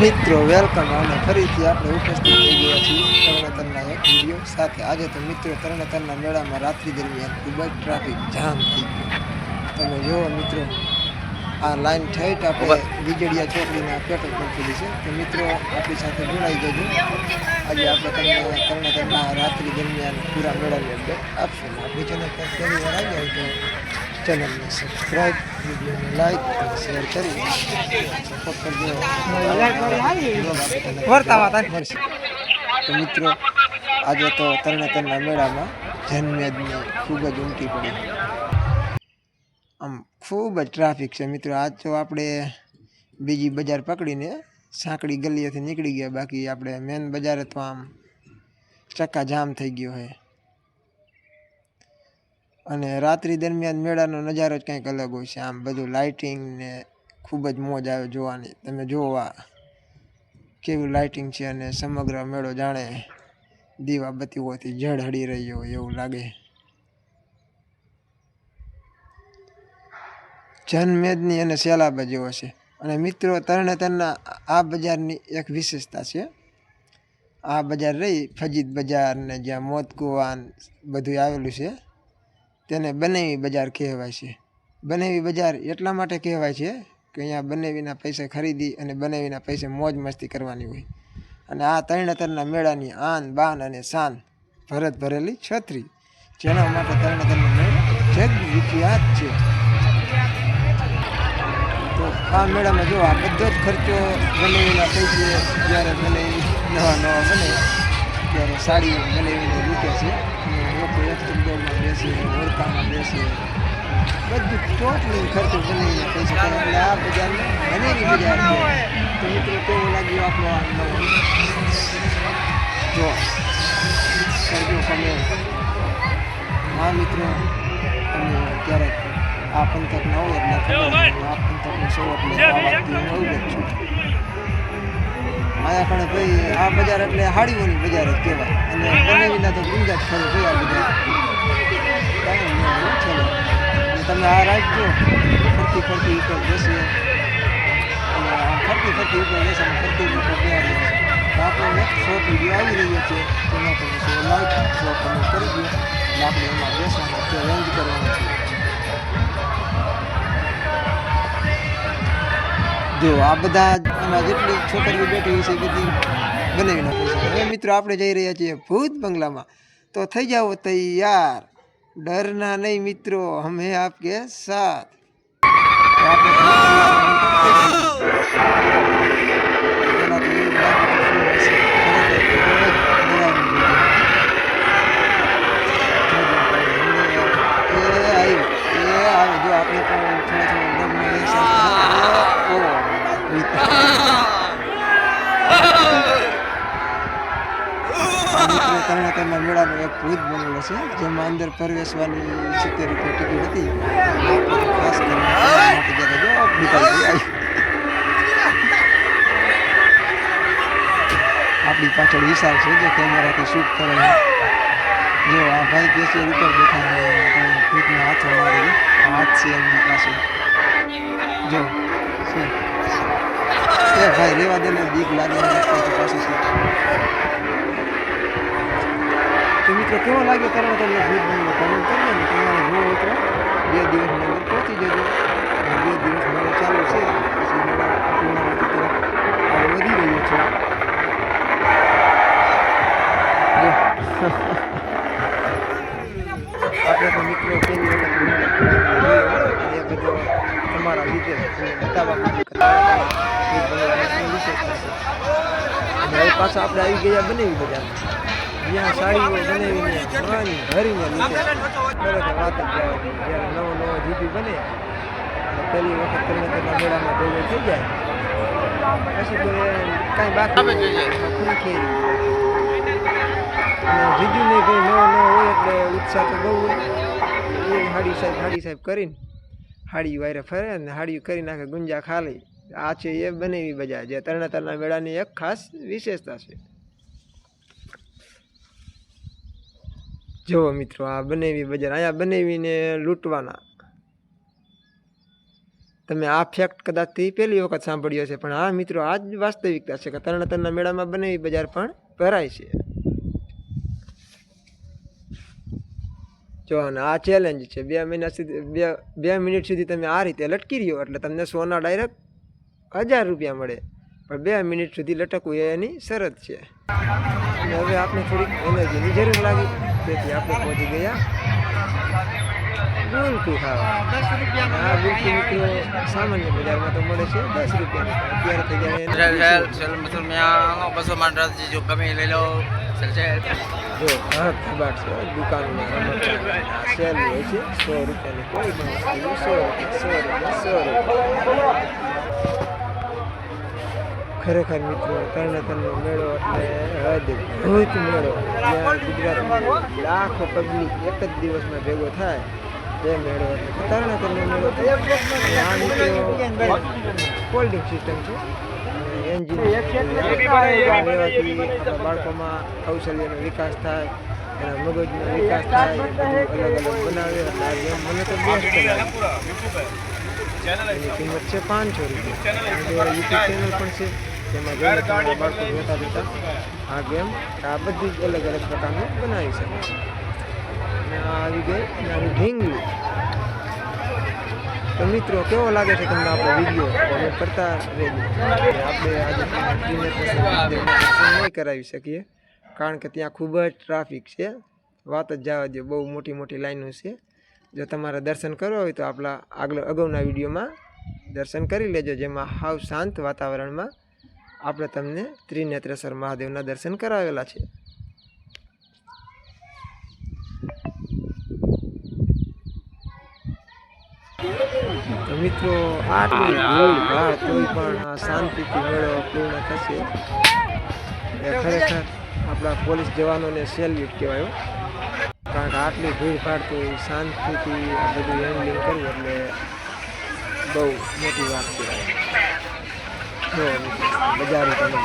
મિત્રો વેલકમ અને ફરીથી આપણે ઉપસ્થિત થઈ ગયા છીએ તરણેતરના એક વીડિયો સાથે. આજે તો મિત્રો તરણેતરના મેળામાં રાત્રિ દરમિયાન ખૂબ જ ટ્રાફિક જામ થઈ ગયો. તમે જુઓ મિત્રો આ લાઈન ઠેઠ આપણે વીજળિયા ચોકડીના પેટ્રોલ પંપ સુધી છે. તો મિત્રો આપણી સાથે જોડાઈ જજો. આજે આપણે તમને તરણેતરના રાત્રિ દરમિયાન પૂરા મેળાની અપડેટ આપશું. આપણી ચેનલ પર પહેલી વાર આવી તો ચેનલને સબસ્ક્રાઈબ વિડીયોને લાઈક અને શેર કરી સપોર્ટ કરજો મળશે. તો મિત્રો આજે તો તરણેતરના મેળામાં જન્મેદની ખૂબ જ ઉમટી પડી આમ ખૂબ જ ટ્રાફિક છે મિત્રો આજ તો આપણે બીજી બજાર પકડીને સાંકડી ગલીએથી નીકળી ગયા બાકી આપણે મેન બજારે તો આમ ચક્કા જામ થઈ ગયો છે અને રાત્રિ દરમિયાન મેળાનો નજારો જ કંઈક અલગ હોય છે. આમ બધું લાઇટિંગ ને ખૂબ જ મોજ આવે જોવાની. તમે જોવા કેવું લાઇટિંગ છે અને સમગ્ર મેળો જાણે દીવા બત્તીઓથી ઝળહળી રહ્યો હોય એવું લાગે. જનમેદની અને સેલાબા જેવો છે. અને મિત્રો તરણેતરના આ બજારની એક વિશેષતા છે. આ બજાર રહી ફજીત બજાર ને જ્યાં મોતકુવાન બધું આવેલું છે. તેને બનેવી બજાર કહેવાય છે. બનેવી બજાર એટલા માટે કહેવાય છે કે અહીંયા બનેવીના પૈસે ખરીદી અને બનેવીના પૈસે મોજ મસ્તી કરવાની હોય. અને આ તરણેતરના મેળાની આન, બાન અને શાન ભરત ભરેલી છત્રી. જેના માટે તરણેતરનો મેળો વિખ્યાત છે. તો આ મેળામાં જો આ બધો જ ખર્ચો બનેવીના પૈસે જ્યારે બને નવા નવા બને સાડી બનેવીને લૂંટે છે લોકો એક દોડમાં બેસે ઓળખામાં બેસે. બધું ટોટલી ખર્ચો બનેવીને પૈસે કરે એટલે આ બજારને બનેવી બજાર તો મિત્રો, કેવો લાગ્યો આપણો આ નવો? જો કરજો કમેન્ટ હા મિત્રો, તમે ક્યારેક આ પંથકના હોય એટલે આ પંથકનો સૌ એટલે આ એવું જ છું. માયા પણ ભાઈ આ બજાર એટલે હાડીઓની બજાર જ કહેવાય. અને બનેવીના તો ગુંજાટ ખરું ભાઈ આ બજાર. અને તમે આ રાખજો. ફરતી ફરતી ઉપર બેસીએ. અને ફરતી ફરતી ઉપર બેસે અને ફરતી ઉપર તો આપણો એક શોર્ટ વીડિયો આવી રહ્યો છે. તેમાં તમે સો લાઈક શો તમે કરી દો. એટલે આપણે એમાં બેસવાનું રેન્જ કરવાનું છે. જો, આ બધા એમાં જેટલી છોકરીઓ બેઠી હોય છે બધી બનાવી નાખે છે. હવે મિત્રો, આપણે જઈ રહ્યા છીએ ભૂત બંગલામાં. તો થઈ જાઓ તૈયાર. ડરના નહીં મિત્રો હમે આપકે સાથ. આપણે મેળાનો એક ભૂત બનેલો છે, જેમાં અંદર પ્રવેશવાની સિત્તેર રૂપિયા ટિકિટ હતી. આપણી પાછળ વિશાલ છે, જે કેમેરાથી શૂટ કરે જો આ ભાઈ બેસી ઉપર બેઠા છે ભૂતના હાથો મારે હાથ છે એમની પાસે. જો શું એ ભાઈ, રેવા દે ને, બીક લાગે પાછું છે તો મિત્રો, કેવો લાગ્યો તરત તમને બંગલો કમેન્ટ કરજો ને તમારે જો મિત્રો. બે દિવસની અંદર પહોંચી જજો. બે દિવસ મારો ચાલુ છે. પછી પૂર્ણાવતી તરફ આગળ વધી રહ્યો છે. આપણે તો મિત્રો કેવી વખત બધો તમારા લીધે બતાવવા માટે કરતા ભૂત બંગલાની શું વિશેષતા છે અને હવે પાછા આપણે આવી ગયા બનાવી બજાર જ્યાં સાડીઓ બનાવીને માની હરીને ખરેખર વાત જ જ્યારે નવો નવો જીપી બને પહેલી વખત તમને તેના મેળામાં ભેગો થઈ જાય. પછી તો એ કાંઈ બાકી. ખૂન જીજુને કંઈ નવો નવો હોય એટલે ઉત્સાહ તો બહુ હોય. એ હાડી સાહેબ હાડી સાહેબ કરીને હાડી વાયરે ફરે ને હાડી કરી નાખે ગુંજા ખાલી. આ છે એ બનેવી બજાર. જે તરણેતરના મેળાની એક ખાસ વિશેષતા છે. જુઓ મિત્રો, આ બનેવી બજાર, અહીંયા બનેવીને લૂંટવાના. તમે આ ફેક્ટ કદાચથી પહેલી વખત સાંભળ્યો છે પણ આ મિત્રો, આ જ વાસ્તવિકતા છે કે તરણેતરના મેળામાં બનાવી બજાર પણ ભરાય છે. જો આ ચેલેન્જ છે, બે મહિના સુધી, બે બે મિનિટ સુધી તમે આ રીતે લટકી રહ્યો, એટલે તમને સોના ડાયરેક્ટ હજાર રૂપિયા મળે. પણ બે મિનિટ સુધી લટકવું એની શરત છે. હવે આપણે થોડીક એનર્જીની જરૂર લાગી. તેથી આપણે પહોંચી ગયા. ગુલકુ ખાવા. આ ગુલકુ મિત્રો સામાન્ય બજારમાં તો મળે છે. દસ રૂપિયાની અત્યારે di juga kami lelo. Sel, sel. જો હા કબાટ છે દુકાનમાં રમત સેલ હોય છે. સો રૂપિયાની કોઈ પણ વસ્તુ સો રૂપિયા સો રૂપિયા સો રૂપિયા. ખરેખર મિત્રો તરણેતરનો મેળો એટલે અદ્ભુત મેળો. જ્યાં ગુજરાતમાં લાખો પબ્લિક એક જ દિવસમાં ભેગો થાય તે મેળો એટલે તરણેતરનો મેળો અને આ મિત્રો કોલ્ડિંગ સિસ્ટમ છે બાળકોમાં કૌશલ્યનો વિકાસ થાય એના મગજનો વિકાસ થાય અલગ અલગ બનાવે મને તો બેસ્ટ એની કિંમત છે પાંચસો રૂપિયા. યુટ્યુબ ચેનલ પણ છે. તેમાં જોઈએ તમારા બાળકો જોતા જોતા આ ગેમ આ બધી જ અલગ અલગ પ્રકારનું બનાવી શકે. છે અને આ આવી ગઈ નાની ઢીંગલી. તો મિત્રો કેવો લાગે છે તમને આપણો વીડિયો કોમેન્ટ કરતા રહેજો. આપણે આજે નહીં કરાવી શકીએ કારણ કે ત્યાં ખૂબ જ ટ્રાફિક છે. વાત જ જવા દો બહુ મોટી મોટી લાઈનો છે. જો તમારે દર્શન કરવા હોય તો આપણા આગળ અગાઉના વિડીયોમાં દર્શન કરી લેજો જેમાં હાવ શાંત વાતાવરણમાં આપણે તમને ત્રિનેત્રેશ્વર મહાદેવના દર્શન કરાવેલા છે. તો મિત્રો ભાડ તોય પણ આ શાંતિથી મેળો પૂર્ણ થશે. એ ખરેખર આપણા પોલીસ જવાનોને સેલ્યુટ કહેવાયો કારણ કે આટલી ભીડભાડ તો શાંતિથી આ બધું હેન્ડલિંગ કરવું એટલે બહુ મોટી વાત કહેવાય. બજારે તમે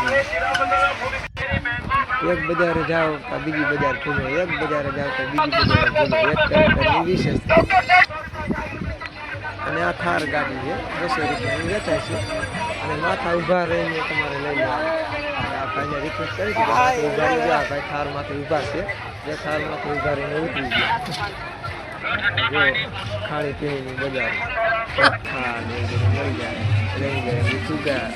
એક બજારે જાઓ તો બીજી બજાર ઘૂમો એક બજારે જાઓ તો બીજી બજાર ઘૂમો એક કરતા વિશેષ અને આ થાર ગાડી છે, બસો રૂપિયાની વેચાય છે. અને માથા ઊભા રહીને તમારે લઈ લેવાનું આ ભાઈને રિક્વેસ્ટ કરી છે ઊભા ગયા ભાઈ થાર માથે ઊભા છે. જે થાર માથે ઊભા રહીને ઉતરી ગયા. ખાણી પીણીની બજાર મળી જાય લઈ જાય સુગા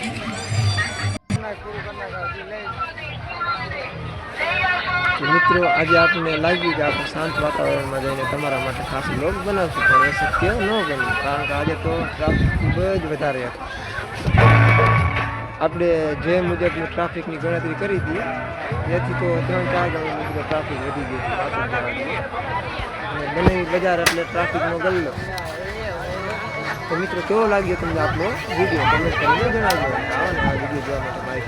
તો મિત્રો, આજે આપણને લાગ્યું કે આપણે શાંત વાતાવરણમાં જઈને તમારા માટે ખાસ બ્લોગ બનાવશું, પણ એ શક્ય ન બન્યું, કારણ કે આજે તો ટ્રાફિક ખૂબ જ વધારે હતો આપણે જે મુજબની ટ્રાફિકની ગણતરી કરી હતી, એથી તો ત્રણ ચાર ગણું મિત્રો ટ્રાફિક વધી ગયું હતું વાત જ જવા દો. અને બનેવી બજાર એટલે ટ્રાફિકનો ગલ્લો તો મિત્રો, કેવો લાગ્યો તમને આપણો વીડિયો? કમેન્ટ કરીને જણાવજો. આવો ને આ વીડિયો જોવા માટે મારી